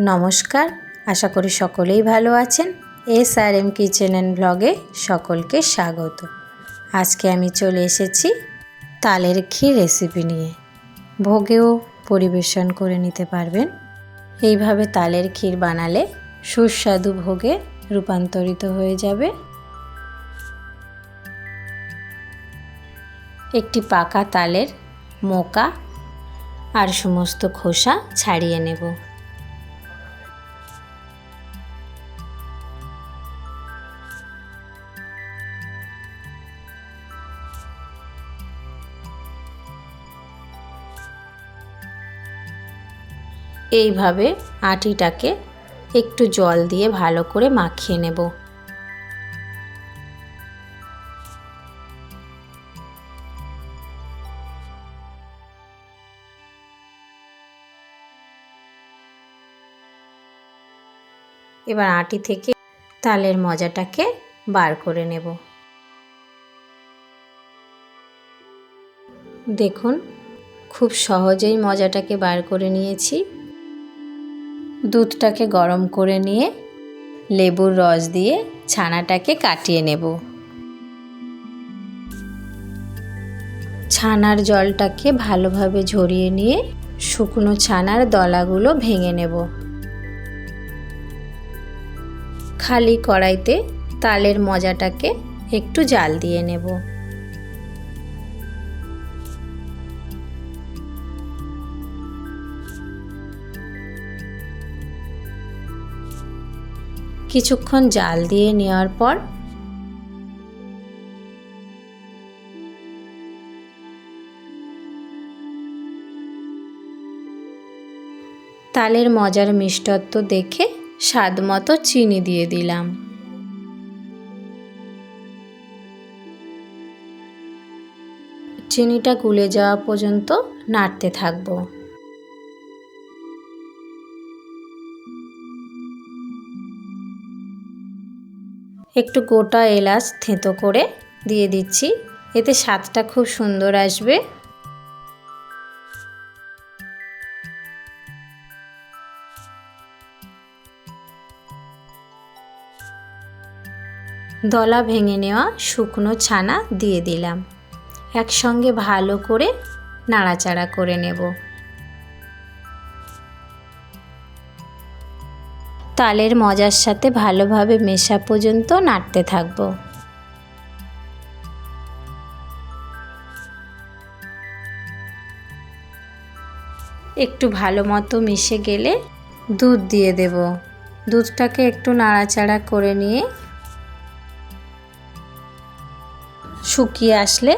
নমস্কার, আশা করি সকলেই ভালো আছেন। S R M kitchen and ব্লগে সকলকে স্বাগত। আজকে আমি চলে এসেছি তালের ক্ষীর রেসিপি নিয়ে। ভোগেও পরিবেশন করে নিতে পারবেন। এইভাবে তালের ক্ষীর বানালে সুস্বাদু ভোগে রূপান্তরিত হয়ে যাবে। একটি পাকা তালের মোকা আর সমস্ত খোসা ছাড়িয়ে নেব। এইভাবে আটিটাকে একটু জল দিয়ে ভালো করে মাখিয়ে নেব। এবার আটি থেকে তালের মজাটাকে বার করে নেব। দেখুন, খুব সহজেই মজাটাকে বার করে নিয়েছি। দুধটাকে গরম করে নিয়ে লেবুর রস দিয়ে ছানাটাকে কাটিয়ে নেব। ছানার জলটাকে ভালোভাবে ঝরিয়ে নিয়ে শুকনো ছানার দলাগুলো ভেঙে নেব। খালি কড়াইতে তালের মজাটাকে একটু জাল দিয়ে নেব। কিছুক্ষণ জাল দিয়ে নেওয়ার পর তালের মজার মিষ্টত্ব দেখে স্বাদ মতো চিনি দিয়ে দিলাম। চিনিটা গুলে যাওয়া পর্যন্ত নাড়তে থাকব। একটু গোটা এলাচ থেঁতো করে দিয়ে দিচ্ছি। এতে স্বাদটা খুব সুন্দর আসবে। দলা ভেঙে নেওয়া শুকনো ছানা দিয়ে দিলাম। একসঙ্গে ভালো করে নাড়াচাড়া করে নেব। তালের মজার সাথে ভালোভাবে মেশা পর্যন্ত নাড়তে থাকব। একটু ভালো মতো মিশে গেলে দুধ দিয়ে দেব। দুধটাকে একটু নাড়াচাড়া করে নিয়ে শুকিয়ে আসলে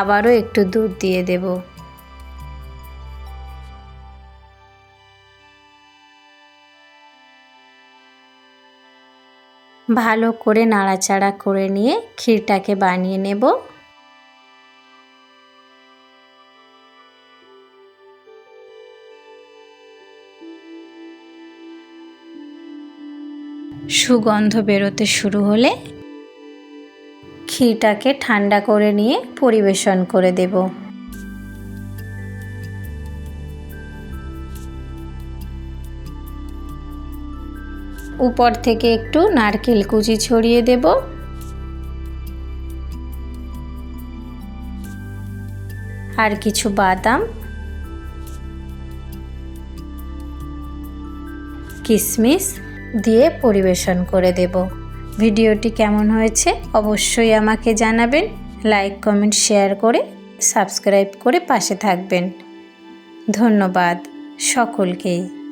আবারও একটু দুধ দিয়ে দেবো। ভালো করে নাড়াচাড়া করে নিয়ে ক্ষীরটাকে বানিয়ে নেব। সুগন্ধ বেরোতে শুরু হলে ক্ষীরটাকে ঠান্ডা করে নিয়ে পরিবেশন করে দেবো। উপর থেকে একটু নারকেল কুচি ছড়িয়ে দেব। আর কিছু বাদাম। কিশমিশ দিয়ে পরিবেশন করে দেব। ভিডিওটি কেমন হয়েছে অবশ্যই আমাকে জানাবেন। লাইক, কমেন্ট, শেয়ার করে সাবস্ক্রাইব করে পাশে থাকবেন। ধন্যবাদ সকলকেই।